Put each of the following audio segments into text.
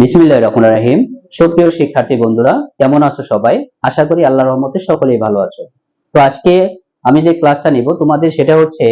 বিসমিল্লাহির রহমানির রহিম। সুপ্রিয় শিক্ষার্থী বন্ধুরা, কেমন আছো সবাই? আশা করি আল্লাহর রহমতে সকলেই ভালো আছো। তো আজকে আমি যে ক্লাসটা নিব, তোমাদের সেটা হচ্ছে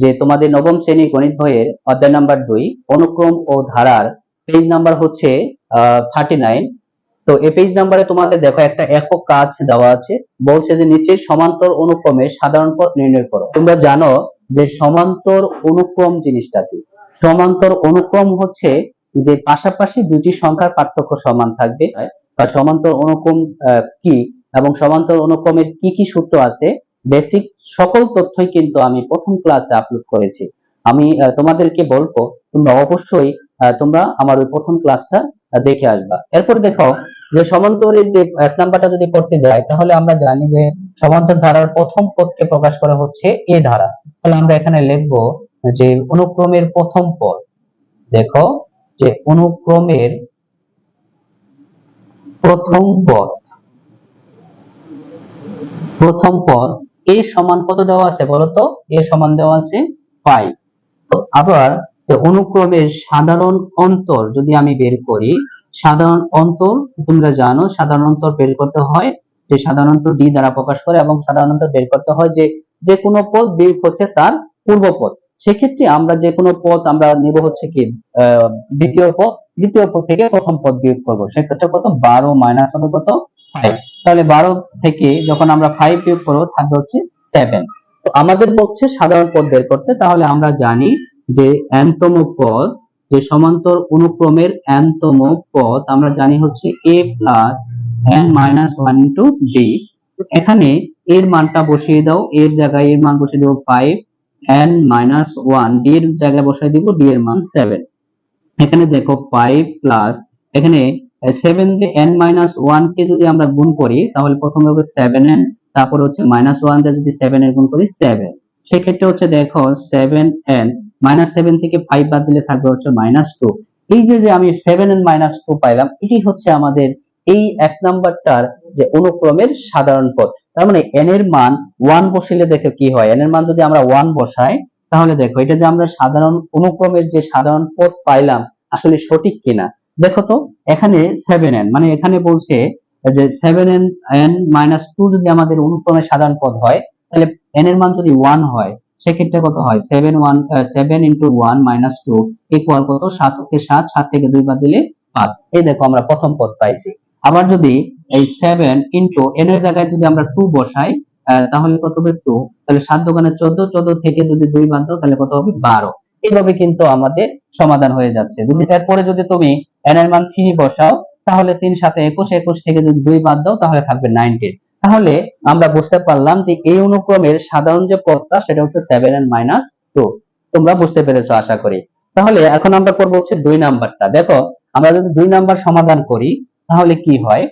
যে তোমাদের নবম শ্রেণি গণিত বইয়ের অধ্যায় নাম্বার দুই, অনুক্রম ও ধারার পেজ নাম্বার হচ্ছে থার্টি নাইন তো এই পেজ নাম্বারে তোমাদের দেখো একটা একক কাজ দেওয়া আছে, বলছে যে নিচে সমান্তর অনুক্রমে সাধারণ পথ নির্ণয় করো। তোমরা জানো যে সমান্তর অনুক্রম জিনিসটা কি? সমান্তর অনুক্রম হচ্ছে যে পাশাপাশি দুটি সংখ্যার পার্থক্য সমান থাকবে। বা সমান্তর অনুক্রম কি? এবং সমান্তর অনুক্রমের কি কি সূত্র আছে? বেসিক সকল তথ্যই কিন্তু আমি প্রথম ক্লাসে আপলোড করেছি। আমি তোমাদেরকে বলব তোমরা অবশ্যই তোমরা আমার ওই প্রথম ক্লাসটা দেখে আসবা। এরপর দেখো যে সমান্তরের যে এক নাম্বারটা যদি করতে যাই তাহলে আমরা জানি যে সমান্তর ধারার প্রথম পদকে প্রকাশ করা হচ্ছে এ ধারা। তাহলে আমরা এখানে লিখব যে অনুক্রমের প্রথম পদ। দেখো যে অনুক্রমের প্রথম পদ প্রথম পদ, এ সমান কত দেওয়া আছে বলতো? এ সমান দেওয়া আছে ফাইভ তো আবার অনুক্রমের সাধারণ অন্তর যদি আমি বের করি, সাধারণ অন্তর তোমরা জানো, সাধারণ অন্তর বের করতে হয় যে সাধারণ অন্তর ডি দ্বারা প্রকাশ করে এবং সাধারণ অন্তর বের করতে হয় যে যে কোনো পদ বিয়োগ হচ্ছে তার পূর্ব পদ। সেক্ষেত্রে আমরা যে কোনো পদ আমরা নেব হচ্ছে কি দ্বিতীয় পথ দ্বিতীয় পদ থেকে প্রথম পদ বিয়োগ করব। সেক্ষেত্রে কত? বারো মাইনাস হবে কত? ফাইভ তাহলে বারো থেকে যখন আমরা ফাইভ বিয়োগ করব থাকবে হচ্ছে সেভেন তো আমাদের বলছে সাধারণ পদ বের করতে তাহলে আমরা জানি যে এনতম পদ যে সমান্তর অনুক্রমের এনতম পদ আমরা জানি হচ্ছে A plus N minus one into D এখানে এর মানটা বসিয়ে দাও এর জায়গায় এর মান বসিয়ে দেবো five N minus one D এর জায়গায় বসাই দিব ডি এর মান সেভেন এখানে দেখো ফাইভ প্লাস এখানে সেভেন দিয়ে এন মাইনাস ওয়ান কে যদি আমরা গুণ করি, তাহলে প্রথমে হবে সেভেন এন তারপর হচ্ছে মাইনাস ওয়ান দিয়ে যদি সেভেন এর গুণ করি সেভেন সেক্ষেত্রে হচ্ছে দেখো সেভেন এন মাইনাস সেভেন থেকে ফাইভ বাদ দিলে থাকবে হচ্ছে মাইনাস টু এই যে যে আমি সেভেন এন মাইনাস টু পাইলাম, এটি হচ্ছে আমাদের এই এক নাম্বারটার যে অনুক্রমের সাধারণ পদ তার মানে এন এর মান ওয়ান বসিলে দেখো কি হয়? এন এর মান যদি আমরা ওয়ান বসাই, তাহলে দেখো, এটা যে আমরা সাধারণ অনুক্রমের যে সাধারণ পদ পাইলাম, আসলে সঠিক কিনা? দেখো তো, এখানে সেভেন এন মানে এখানে বলছে যে seven N N minus two যদি আমাদের অনুক্রমের সাধারণ পদ হয়, তাহলে এন এর মান যদি ওয়ান হয়, সেক্ষেত্রে কত হয়? Seven one seven into one minus two equal কত? সাত থেকে সাত সাত থেকে দুই বাদ দিলে পাঁচ। এই দেখো আমরা প্রথম পদ পাইছি। আবার যদি এই সেভেন ইন্টু এন এর জায়গায় যদি আমরা টু বসাই তাহলে কত হবে টু তাহলে সাত দোকানে চোদ্দ চোদ্দ থেকে যদি দুই বাদ তাহলে কত হবে বারো। এইভাবে কিন্তু আমাদের সমাধান হয়ে যাচ্ছে। যদি এরপরে যদি তুমি এন এর মান থ্রি বসাও, তাহলে তিন সাথে একুশ একুশ থেকে যদি দুই বাদ দাও, তাহলে থাকবে নাইনটিন তাহলে আমরা বুঝতে পারলাম যে এই অনুক্রমের সাধারণ যে পদটা, সেটা হচ্ছে সেভেন এন্ড মাইনাস টু তোমরা বুঝতে পেরেছ, আশা করি। তাহলে এখন আমরা করব হচ্ছে দুই নাম্বারটা। দেখো, আমরা যদি দুই নাম্বার সমাধান করি, তাহলে কি হয়?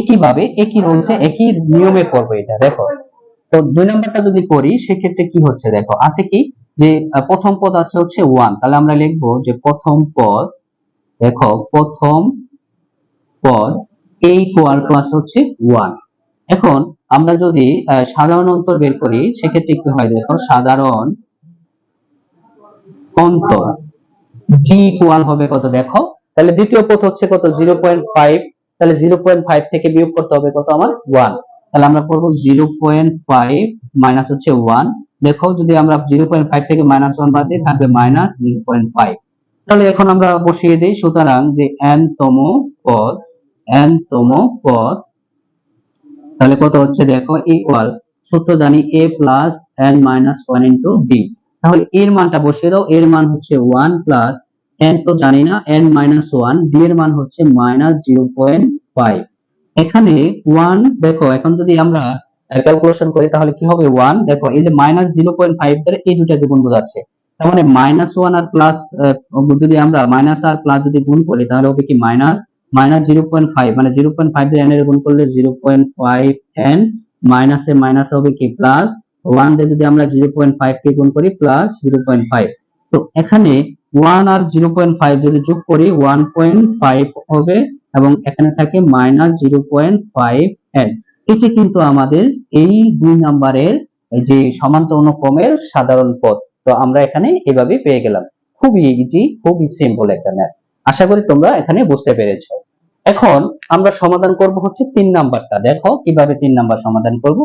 একইভাবে একই রুলসে একই নিয়মে করব এটা, দেখো। তো দুই নাম্বারটা যদি করি, সেক্ষেত্রে কি হচ্ছে দেখো? আছে কি? যে প্রথম পদ আছে হচ্ছে ওয়ান তাহলে আমরা লিখব যে প্রথম পদ, দেখো, প্রথম পদ a ইকুয়াল প্লাস হচ্ছে ওয়ান এখন আমরা যদি সাধারণ অন্তর বের করি, সেক্ষেত্রে কি হয় দেখো? সাধারণ অন্তর d ইকুয়াল হবে কত দেখো? তাহলে দ্বিতীয় পদ হচ্ছে কত? জিরো পয়েন্ট ফাইভ তাহলে জিরো পয়েন্ট ফাইভ থেকে বিয়োগ করতে হবে কত আমার ওয়ান তাহলে আমরা করব জিরো মাইনাস হচ্ছে ওয়ান দেখো যদি আমরা জিরো পয়েন্ট ফাইভ থেকে মাইনাস ওয়ান বাদ দিই, থাকবে মাইনাস তাহলে এখন আমরা বসিয়ে দিই, সুতরাং যে n তম পদ, n তম পদ, তাহলে কত হচ্ছে দেখো ইকুয়াল সূত্র জানি a plus n minus one into D তাহলে এর মানটা বসিয়ে দাও, এর মান হচ্ছে ওয়ান প্লাস n তো জানি না, n মাইনাস ওয়ান ডি এর মান হচ্ছে মাইনাস জিরো এখানে ওয়ান দেখো, এখন যদি আমরা ক্যালকুলেশন করি, তাহলে কি হবে? ওয়ান দেখো, এই যে মাইনাস জিরো পয়েন্ট ফাইভ ধরে এই গুণ বোঝাচ্ছে। তার মানে মাইনাস ওয়ান আর প্লাস যদি আমরা মাইনাস আর প্লাস যদি গুণ করি, তাহলে হবে কি minus minus zero point five মানে জিরো পয়েন্ট ফাইভ এন এর গুণ করলে জিরো পয়েন্ট ফাইভ এন মাইনাসে মাইনাস হবে কি প্লাস ওয়ান দিয়ে যদি আমরা জিরো পয়েন্ট ফাইভ কে গুণ করি প্লাস জিরো পয়েন্ট ফাইভ তো এখানে ওয়ান আর জিরো পয়েন্ট ফাইভ যদি যোগ করি, ওয়ান পয়েন্ট ফাইভ হবে এবং এখানে থাকে minus zero point five N এটি কিন্তু আমাদের এই দুই নাম্বারের যে সমান্তর অনুক্রমের সাধারণ পদ তো আমরা এখানে এভাবে পেয়ে গেলাম। খুবই ইজি খুবই সিম্পল একটা ম্যাথ আশা করি তোমরা এখানে বুঝতে পেরেছ। এখন আমরা সমাধান করব হচ্ছে তিন নাম্বারটা। দেখো কীভাবে তিন নাম্বার সমাধান করব।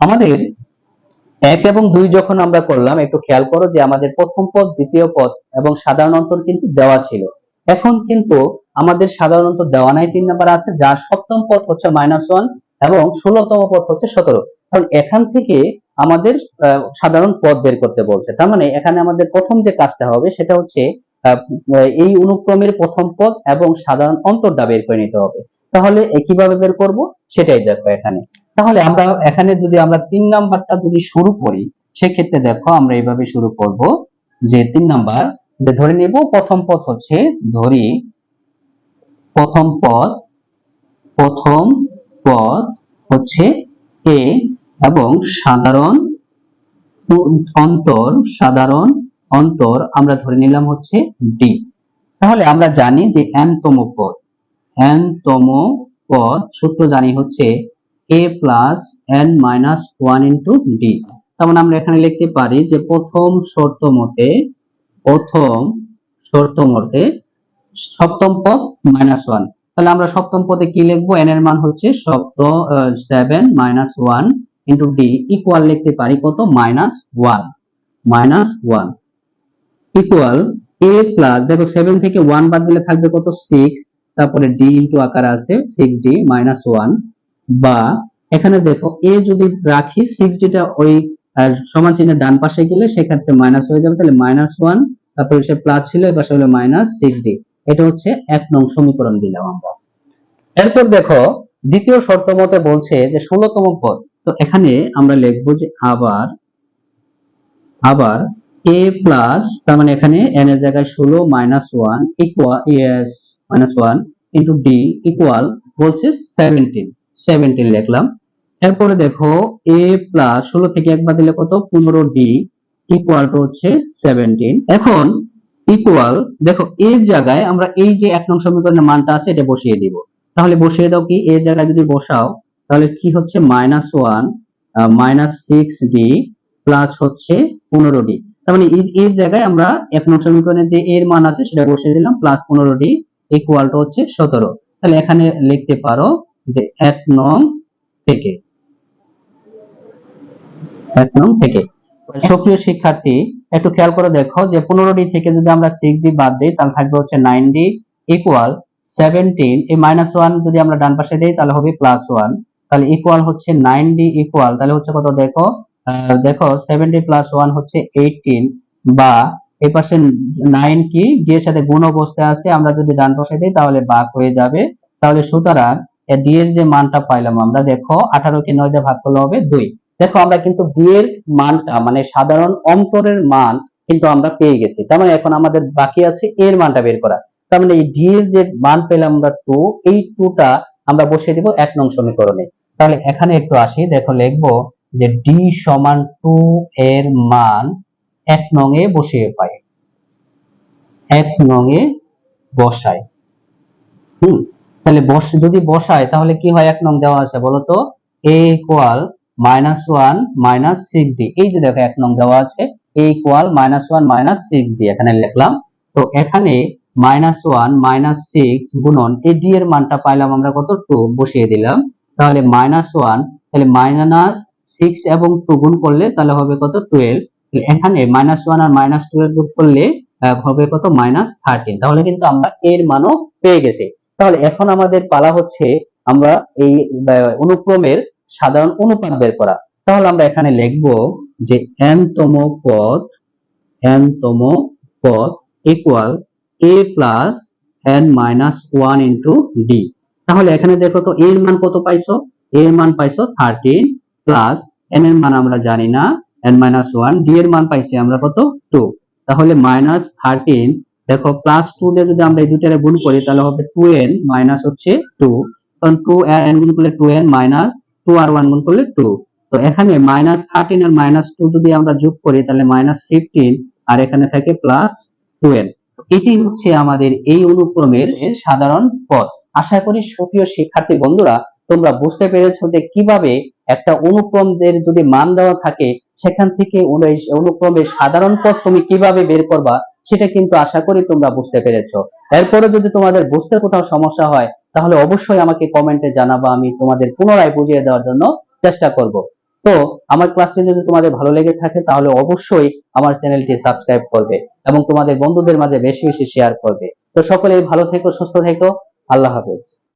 আমাদের এক এবং দুই যখন আমরা করলাম, একটু খেয়াল করো যে আমাদের প্রথম পদ, দ্বিতীয় পদ এবং সাধারণ অন্তর কিন্তু দেওয়া ছিল। এখন কিন্তু আমাদের সাধারণত দেওয়া নাই, তিন নাম্বার আছে যার সপ্তম পদ হচ্ছে মাইনাস ওয়ান এবং ষোলতম পদ হচ্ছে সতেরো। কারণ এখান থেকে আমাদের সাধারণ পদ বের করতে বলছে। তার মানে এখানে আমাদের প্রথম যে কাজটা হবে, সেটা হচ্ছে এই অনুক্রমের প্রথম পদ এবং সাধারণ অন্তরটা বের করে নিতে হবে। তাহলে কীভাবে বের করব? সেটাই দেখো এখানে। তাহলে আমরা এখানে যদি আমরা তিন নাম্বারটা যদি শুরু করি, সেক্ষেত্রে দেখো আমরা এইভাবে শুরু করব যে তিন নাম্বার, যে ধরে নেব প্রথম পদ হচ্ছে, ধরি, প্রথম পদ প্রথম পদ হচ্ছে এ এবং সাধারণ অন্তর সাধারণ অন্তর আমরা ধরে নিলাম হচ্ছে ডি তাহলে আমরা জানি যে n তম পদ, n তম পদ, সূত্র জানি হচ্ছে a plus n minus one into D তার মানে আমরা এখানে লিখতে পারি যে প্রথম শর্ত মতে, প্রথম শর্ত মতে সপ্তম পদ মাইনাস ওয়ান তাহলে আমরা সপ্তম পদে কি লিখব? n এর মান হচ্ছে সপ্ত seven minus one into D equal লিখতে পারি কত? Minus one minus one equal A plus দেখো সেভেন থেকে ওয়ান বাদ দিলে থাকবে কত? সিক্স তারপরে ডি ইন্টু আকার আছে সিক্স ডি মাইনাস ওয়ান বা এখানে দেখো এ যদি রাখি সিক্স ডিটা ওই সমান চিহ্নের ডান পাশে গেলে সেক্ষেত্রে মাইনাস হয়ে যাবে, তাহলে মাইনাস ওয়ান তারপরে সে প্লাস ছিল এ পাশে হলো মাইনাস সিক্স ডি এটা হচ্ছে এক নং সমীকরণ দিলাম আমরা। এরপর দেখো, দ্বিতীয় শর্ত মতে বলছে যে ষোলতম পদ। তো এখানে আমরা লিখব যে আবার আবার a প্লাস তার মানে এখানে n এর জায়গায় ষোলো minus one equal minus one into D equal বলছে সেভেন্টিন সেভেন্টিন লিখলাম। এরপরে দেখো, a প্লাস ষোলো থেকে একবার দিলে কত? পনেরো ডি ইকুয়াল টু হচ্ছে সেভেন্টিন এখন ইকুয়াল দেখো এর জায়গায় আমরা এই যে এক নং সমীকরণের মানটা আছে, এটা বসিয়ে দিব। তাহলে বসিয়ে দাও কি? এর জায়গায় যদি বসাও, তাহলে কি হচ্ছে? Minus one minus six D plus হচ্ছে পনেরো ডি তার মানে এর জায়গায় আমরা এক নং সমীকরণে যে এর মান আছে, সেটা বসিয়ে দিলাম প্লাস পনেরো ডি ইকুয়াল টু হচ্ছে সতেরো। তাহলে এখানে লিখতে পারো যে এক নং থেকে। এক নং থেকে। সক্রিয় শিক্ষার্থী একটু খেয়াল করে দেখো যে পনেরো ডি থেকে যদি আমরা সিক্স ডি বাদ দিই তাহলে থাকবে হচ্ছে নাইন ডি ইকুয়াল সেভেন্টিন এই মাইনাস ওয়ান যদি আমরা ডান পাশে দিই তাহলে হবে প্লাস ওয়ান তাহলে ইকুয়াল হচ্ছে নাইন ডি ইকুয়াল তাহলে হচ্ছে কত দেখো? দেখো সেভেন্টি প্লাস ওয়ান হচ্ছে এইটিন বা এই পাশে নাইন কি? ডি এর সাথে গুণ অবস্থায় আছে আমরা যদি ডান পাশে দিই তাহলে বাক হয়ে যাবে। তাহলে সুতরাং ডি এর যে মানটা পাইলাম আমরা, দেখো আঠারো কে নয় ভাগ করলে হবে দুই। দেখো আমরা কিন্তু এর মানটা মানে সাধারণ অন্তরের মান কিন্তু আমরা পেয়ে গেছি। তার মানে এখন আমাদের বাকি আছে এর মানটা বের করা। তার মানে এই ডি এর যে মান পেলাম আমরা টু, এই টুটা আমরা বসিয়ে দিব এক নং সমীকরণে। তাহলে এখানে একটু আসি, দেখো লিখব যে ডি সমান টু এর মান এক নং এ বসিয়ে পাই। এক নং এ বসাই। হুম। তাহলে বস, যদি বসায়, তাহলে কি হয়? এক নং দেওয়া আছে, বলতো A equal minus one minus six D এই যে দেখো, এক নং দেওয়া আছে A equal minus one minus six D এখানে লিখলাম। তো এখানে মাইনাস ওয়ান মাইনাস সিক্স গুণন, এই ডি এর মানটা পাইলাম আমরা কত? টু বসিয়ে দিলাম। তাহলে মাইনাস ওয়ান তাহলে মাইনাস সিক্স এবং টু গুণ করলে তাহলে হবে কত? টুয়েলভ এখানে মাইনাস ওয়ান আর মাইনাস টু এর যোগ করলে হবে কত? মাইনাস থার্টিন তাহলে কিন্তু আমরা এর মানও পেয়ে গেছি। তাহলে এখন আমাদের পালা হচ্ছে আমরা এই অনুক্রমের সাধারণ অনুপাত বের করা। তাহলে আমরা এখানে লিখব যে n তম পদ, n তম পদ equal a plus n minus one into D তাহলে এখানে দেখো তো এর মান কত পাইছো? এর মান পাইছো থার্টিন প্লাস n এর মান আমরা জানি না, n মাইনাস ওয়ান ডি এর মান পাইছি আমরা কত টু তাহলে মাইনাস থার্টিন দেখো প্লাস টু দিয়ে যদি আমরা এই দুটারে গুণ করি, তাহলে হবে টু এন মাইনাস হচ্ছে টু কারণ টু এন গুণ করলে টু এন মাইনাস টু আর ওয়ান গুণ করলে টু তো এখানে মাইনাস থার্টিন আর মাইনাস টু যদি আমরা যোগ করি, তাহলে মাইনাস ফিফটিন আর এখানে থাকে প্লাস টুয়েলভ এটি হচ্ছে আমাদের এই অনুক্রমের সাধারণ পথ। আশা করি সুপ্রিয় শিক্ষার্থী বন্ধুরা, তোমরা বুঝতে পেরেছ যে কীভাবে একটা অনুক্রমদের যদি মান দেওয়া থাকে, সেখান থেকে অনু- অনুক্রমের সাধারণ পথ তুমি কীভাবে বের করবা সেটা কিন্তু আশা করি তোমরা বুঝতে পেরেছ। এরপরে যদি তোমাদের বুঝতে কোথাও সমস্যা হয়, তাহলে অবশ্যই আমাকে কমেন্টে জানাবা, আমি তোমাদের পুনরায় বুঝিয়ে দেওয়ার জন্য চেষ্টা করব। তো, আমার ক্লাসটি যদি তোমাদের ভালো লেগে থাকে, তাহলে অবশ্যই আমার চ্যানেলটি সাবস্ক্রাইব করবে এবং তোমাদের বন্ধুদের মাঝে বেশি বেশি শেয়ার করবে। তো সকলেই ভালো থেকো, সুস্থ থেকো, আল্লাহ হাফেজ।